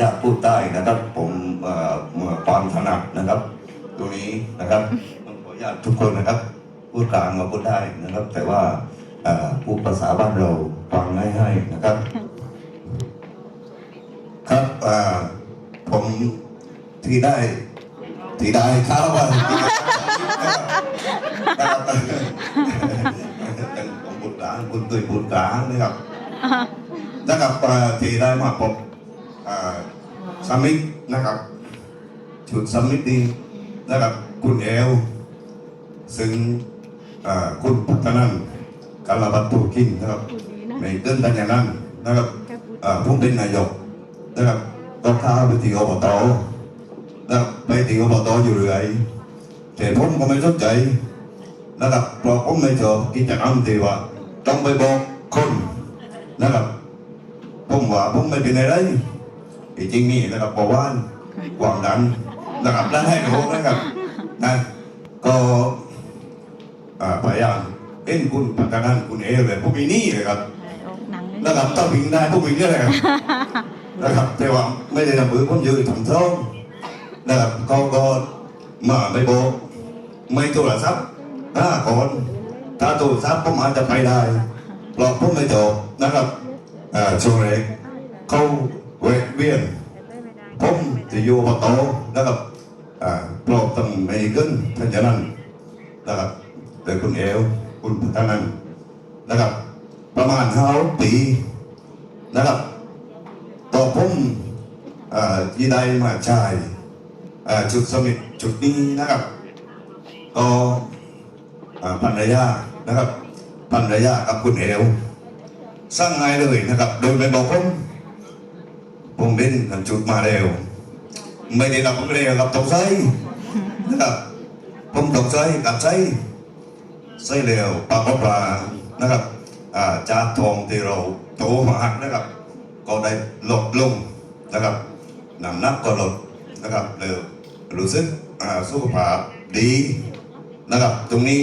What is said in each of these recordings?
ญาตพูดใต้นะครับ ผมความถนัดนะครับตรงนี้นะครับต้องขออนุญาตทุกคนนะครับ พูดกลางมาพูดได้นะครับ แต่ว่าเอ่อพูดภาษาบ้านเราฟังง่ายๆนะครับ ครับผมที่ได้ที่ได้ข้าวว่าที่ได้นะครับเป็นผมพูดกลางคุณตุ้ยพูดกลางนะครับนะครับที่ได้มาพบอ่อ สมิธนะครับชุดสมิธดีนะครับคุณเอลซึ่งคุณพัฒนันกาลบัตตูกินนะครับในเกินตันอย่านันนะครับเอ่อผมเป็นนายกนะครับต้องข้าไปที่อบตนะครับไปที่อบตอยู่เรื่อยแต่ผมก็ไม่สนใจนะครับเพราะผมไม่ชอบกิจกรรมที่ว่าต้องไปบอกคนนะครับผมว่าผมไม่เป็นอะไร จริงนี่นะครับบอกว่านกวางดันนะครับนั่นให้รู้นะครับนะก็อ่าพยายามเป็นคุณพัฒนันคุณเอเลยพวกมีนี่เลยครับนะครับต้องพิงได้พวกมีนี่ยเลยครับนะครับ แต่ว่าไม่ได้ทำมือผมยืนทำท้องนะครับเขาก็มาไม่โบกไม่โทรศัพท์ห้าคนถ้าโทรศัพท์ผมอาจจะไปได้เพราะผมไม่จบนะครับอ่าช่วงแรกเขา เวะเวียนผมจะอยู่อบตนะครับอ่าโปรดต้องไม่ขึ้นท่านจะนั่นนะครับโดยคุณเอวคุณพัฒนันนะครับ ประมาณห้าปีนะครับต่อผมอ่าที่ได้มาใช้อ่าจุดสมิทจุดนี้นะครับก็อ่าภรรยานะครับภรรยากับคุณเอวสร้างไงเลยนะครับ โดยไม่บอกผม ผมเป็นกันจุดมาเร็ว ไม่ได้รับเร็วกับตกใจนะครับผมตกใจกับใจใส่เร็วปลาปลานะครับจากทองที่เราโตมานะครับ ก็ได้ลดลงนะครับน้ำหนักก็ลดนะครับเร็วรู้สึกสุขภาพดีนะครับ ตรงนี้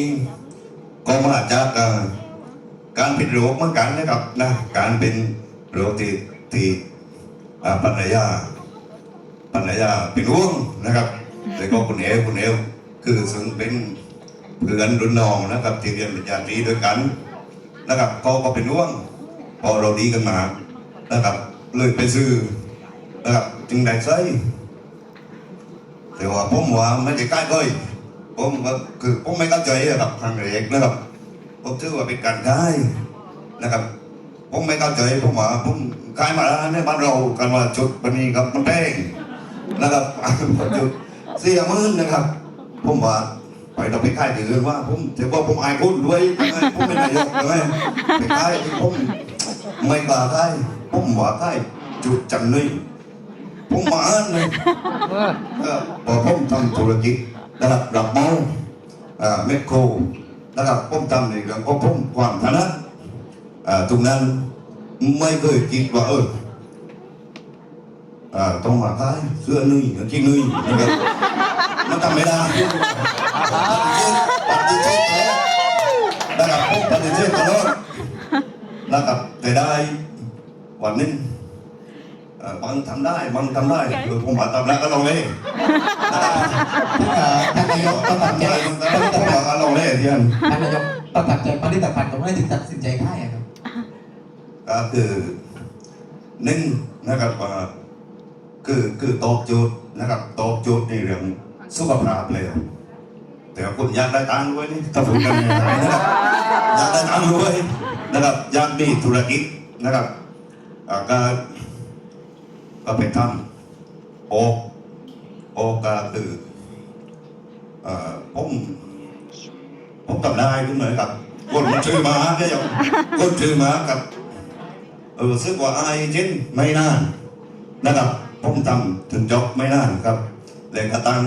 ก็มาจากการเป็นโรคเหมือนกันนะครับนะการเป็นโรคที่ที่ อ่าภรรยาภรรยาเป็นห่วงนะครับแล้วก็คุณเอวคุณเอวคือซึ่งเป็นเพื่อนรุ่นน้องนะครับ ที่เรียนปริญญาตรีด้วยกันนะครับเขาก็เป็นห่วงพอเราดีกันมานะครับ เลยไปซื้อนะครับจึงได้ใช้แต่ว่าผมว่าไม่ได้ใกล้เลยผมก็คือผมไม่เข้าใจอะครับทางเอกนะครับผมถือว่าเป็นการได้นะครับ ผมไม่เข้าใจผมว่าผมขายมาแล้วในบ้านเรากันว่าจุดวันนี้ครับมันแพงนะครับจุดเสียมื่นนะครับ ผมว่าไปต้องไปขายที่อื่นว่า ผมถือว่าผมอายคนด้วยผมเป็นนายกเลยไปขายผมไม่กล้าขายผมว่าขายจุดจันนี่ผมมาอ่านเลยพอผมทำธุรกิจนะครับรับเมาอ่าเมคโครนะครับผมทำในเรื่องของผมความถนัด ตรงนั้นไม่เคยคิดว่าเอออ่าต้องมาขายเสื้อนุ่ยกางเกงนุ่ยนะครับมันทำไม่ได้ปฏิเสธนะครับผมปฏิเสธตลอดนะครับแต่ได้วันหนึงเอ่อบางทำได้บางทำได้เออผมมาทำแล้วก็ลองเลยนะครับท่านนายกประทับใจผมมาก็ลองเลยเทียนท่านนายกประทับใจผลิตภัณฑ์ของอะไรถึงตัดสินใจค่ายอะครับ ก็คือหนึ่งนะครับว่าคือคือตอบโจทย์นะครับตอบโจทย์ในเรื่องสุขภาพเลยแต่คุณอยากได้ตังค์ด้วยนี่ถ้าผมกันยังไงนะครับอยากได้ตังค์ด้วยนะครับอยากมีธุรกิจนะครับอ่าก็ก็ไปทำโอโอก็คือเอ่อผมผมทำได้ขึ้นเลยครับคนมันชื่อมาเนี่ยยังคนชื่อมากับ เออซึ่งว่าไอ้เช่นไม่นานนะครับผมทำถึงจบไม่นานครับเลยก็ตั้ง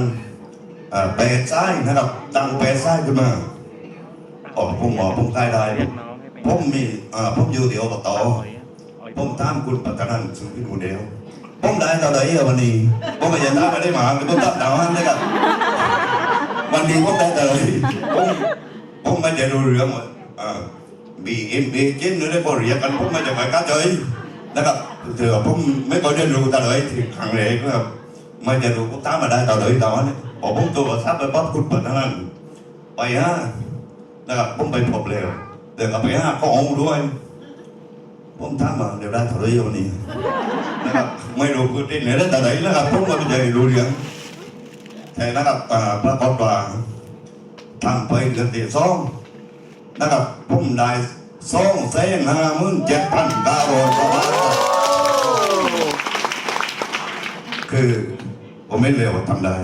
แปดซ้ายนะครับ ตั้งแปดซ้ายขึ้นมาอ๋อผมบอผมใกล้ได้ ผมมีอ่อผมอยู่เดี๋ยวอบตผมตามคุณปัตตนันสุพินูเดียวผมได้ตอนไหนวันนี้ผมไม่ใช่ตามไปได้หมาหรือผมตัดดาวนั่นนะครับวันนี้ผมได้แต่เลยผมผมไม่ได้รู้เรื่องว่าเอ่อ บีเอ็มเอเจนหรือได้บริยากันผมไม่จะไปก้าเจยนะครับเดี๋ยวผมไม่ค่อยได้รู้ตาเลยที่ครั้งแรกนะครับไม่จะรู้ก็ตามมาได้ตาเลยตอนนี้พอผมตัวทราบไปปั๊บคุณเปิดนั้นไปฮะนะครับผมไปพบเลยเดี๋ยวก็ไปห้าก็องด้วย ผมถามมาเดี๋ยวได้เท่าไหรวันนี้นะครับไม่รู้คือที่ไหนได้ต่ไหนนะครับผมก็ไม่ได้รู้เรื่องแต่นะครับอ่าพระกฏว่าทำไปเดือนที่สอง นะครับผมได้สองแสนห้าหมื่นเจ็ดพันเก้าร้อยกว่าบาทคือผมไม่เร็วทำได้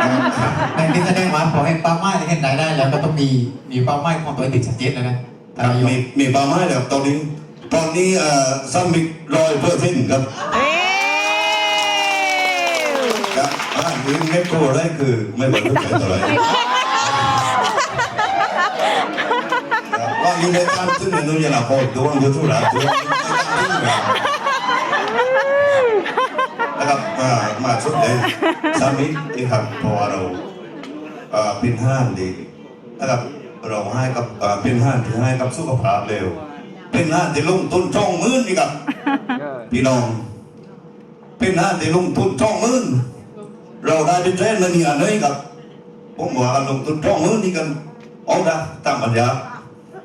นะครับในนี้แสดงว่าพอเห็นเป้าหมายเห็นรายได้แล้วก็ต้องมีมีเป้าหมายของตัวเองติดชัดเจนแล้วนะท่านนายกมีมีเป้าหมายแล้วตอนนี้ ตอนนี้เอ่อซัมมิตร้อยเปอร์เซ็นต์ครับเอ้วครับอ่าคือเม็ดโกได้คือไม่เหมือนทุกคนอะไรว่าอยู่ ในการซึ่งในนู้นยังหลับพอตัวมันอยู่ทุระตันะครับมามาชุดเลยซัมมิตนี่ครับพราะว่าเราเป็นห้างดีนะครับเราให้กับเป็นห้างที่ให้กับสุขภาพเร็ว เป็นห้างที่ลงทุนช่องมื่นนี่ครับพี่น้อง เป็นห้างที่ลงทุนช่องมื่นเราได้ไปเทรนมานี่อันนี้ครับผมว่าลงทุนช่องมือนี่กันเอาได้ตามปัญญา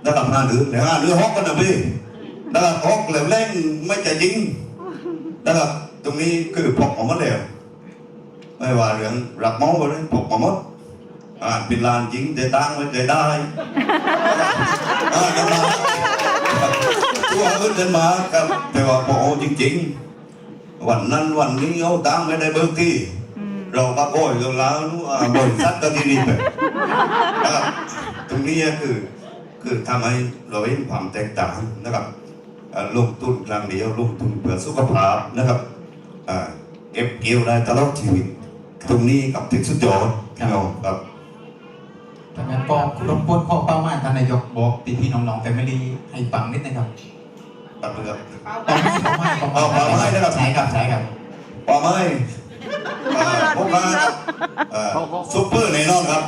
ได้ทำงาหรือแต่งานหรือฮอกกันนะพี่นะครับฮอกเหลวแรงไม่ใจจริงนะครับตรงนี้คือพกออกมาแล้วไม่ว่าเรื่องรับเมาก็ได้พกออกมาอ่าเป็นลานจริงแต่ตังไม่ใจได้อ่ากันมาตัวขึ้นเดินมาครับแต่ว่าพอเอาจริง ๆ วันนั้นวันนี้เอาตังไม่ได้เบิกที่เราก็โอยกันแล้วนู้อ่าบริษัทก็ที่นี่ไปนะครับตรงนี้คือ คือทำให้เราเห็นความแตกต่างนะครับลงทุนครางเดียวลงทุนเพื่อสุขภาพนะครับเอฟเกี่ยวได้ตลอดชีวิต ตรงนี้กับถึงสุดยอดครับดังนั้นก็รบกวนข้อเป้าหมายท่านนายกบอกพี่น้องๆแต่ไมิลี่ให้ฟังนิดนะครับตัดเรือเป้าหมายเป้าหมายเป้าหมายนะครับใช่ครับใช่ครับเป้าหมายพวกเราซุปเปอร์ในน้องครับ